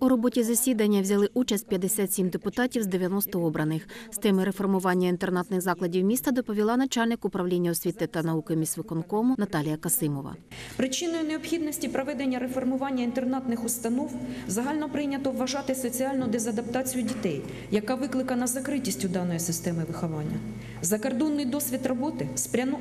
У роботі засідання взяли участь 57 депутатів з 90 обраних. З теми реформування інтернатних закладів міста доповіла начальник управління освіти та науки міськвиконкому Наталія Касимова. Причиною необхідності проведення реформування інтернатних установ загально прийнято вважати соціальну дезадаптацію дітей, яка викликана закритістю даної системи виховання. Закордонний досвід роботи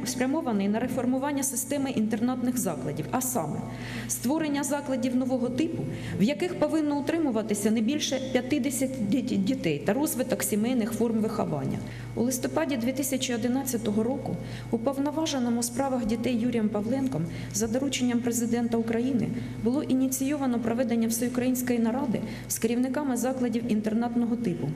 спрямований на реформування системи інтернатних закладів, а саме створення закладів нового типу, в яких повинно утримуватися не більше 50 дітей та розвиток сімейних форм виховання. У листопаді 2011 року уповноваженим у справах дітей Юрієм Павленком за дорученням президента України було ініційовано проведення всеукраїнської наради з керівниками закладів інтернатного типу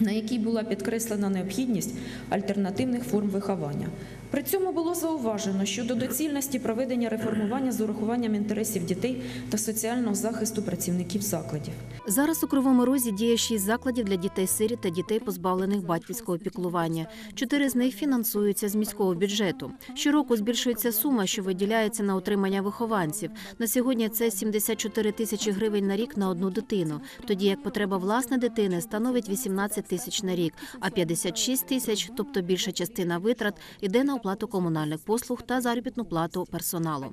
на якій була підкреслена необхідність альтернативних форм виховання. При цьому було зауважено щодо доцільності проведення реформування з урахуванням інтересів дітей та соціального захисту працівників закладів. Зараз у Кривому Розі діє шість закладів для дітей-сиріт та дітей, позбавлених батьківського піклування. Чотири з них фінансуються з міського бюджету. Щороку збільшується сума, що виділяється на утримання вихованців. На сьогодні це 74 тисячі гривень на рік на одну дитину, тоді як потреба власне дитини становить 18 тисяч на рік, а 56 тисяч, тобто більша частина витрат, іде на оплату комунальних послуг та заробітну плату персоналу.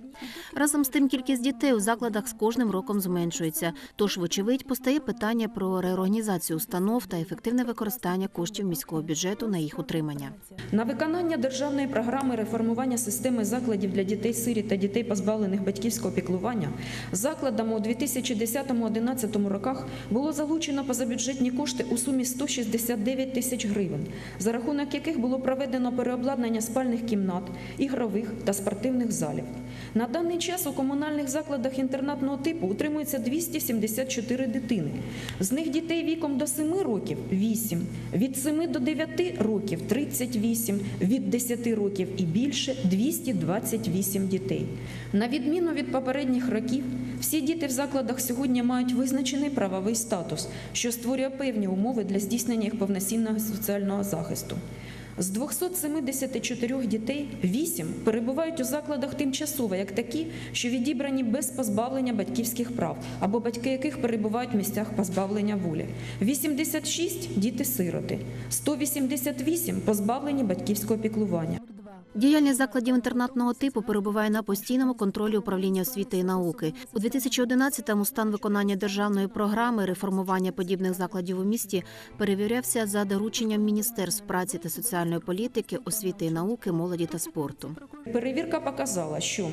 Разом з тим кількість дітей у закладах з кожним роком зменшується. Тож, вочевидь, постає питання про реорганізацію установ та ефективне використання коштів міського бюджету на їх утримання. На виконання державної програми реформування системи закладів для дітей-сиріт та дітей, позбавлених батьківського піклування, закладами у 2010-2011 роках було залучено позабюджетні кошти у сумі 169 тисяч гривень, за рахунок яких було проведено переобладнання спальних кімнат, ігрових та спортивних залів. На даний час у комунальних закладах інтернатного типу утримується 274 дитини. З них дітей віком до 7 років 8, від 7 до 9 років 38, від 10 років і більше 228 дітей. На відміну від попередніх років, всі діти в закладах сьогодні мають визначений правовий статус, що створює певні умови для здійснення їх повноцінного соціального захисту. З 274 дітей 8 перебувають у закладах тимчасово, як такі, що відібрані без позбавлення батьківських прав, або батьки яких перебувають в місцях позбавлення волі. 86 – діти-сироти, 188 – позбавлені батьківського піклування. Діяльність закладів інтернатного типу перебуває на постійному контролі управління освіти і науки. У 2011-му стан виконання державної програми реформування подібних закладів у місті перевірявся за дорученням Міністерств праці та соціальної політики, освіти і науки, молоді та спорту. Перевірка показала, що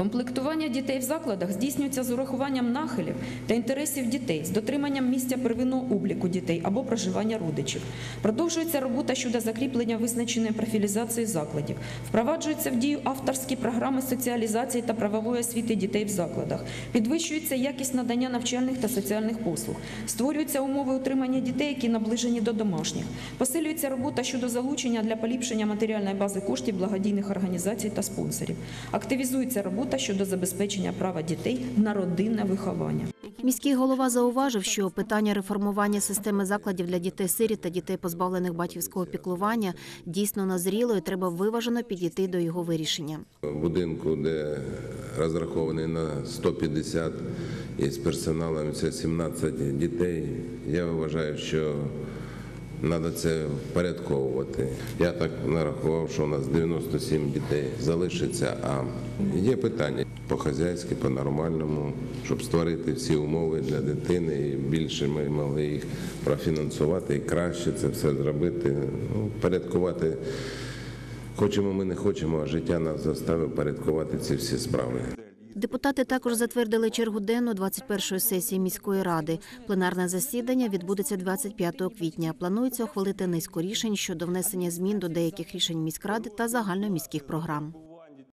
комплектування дітей в закладах здійснюється з урахуванням нахилів та інтересів дітей з дотриманням місця первинного обліку дітей або проживання родичів. Продовжується робота щодо закріплення визначеної профілізації закладів. Впроваджуються в дію авторські програми соціалізації та правової освіти дітей в закладах. Підвищується якість надання навчальних та соціальних послуг. Створюються умови утримання дітей, які наближені до домашніх. Посилюється робота щодо залучення для поліпшення матеріальної бази коштів благодійних організацій та спонсорів. Активізується робота щодо забезпечення права дітей на родинне виховання. Міський голова зауважив, що питання реформування системи закладів для дітей-сиріт та дітей, позбавлених батьківського піклування, дійсно назріло і треба виважено підійти до його вирішення. будинку, де розрахований на 150 і з персоналом це 17 дітей. Я вважаю, що треба це впорядковувати. Я так нарахував, що у нас 97 дітей залишиться, а є питання по-хазяйськи, по-нормальному, щоб створити всі умови для дитини і більше ми могли їх профінансувати і краще це все зробити, ну, впорядкувати. Хочемо ми не хочемо, а життя нас заставив порядкувати ці всі справи. Депутати також затвердили чергу денну 21-ї сесії міської ради. Пленарне засідання відбудеться 25 квітня. Планується ухвалити низку рішень щодо внесення змін до деяких рішень міськради та загальноміських програм.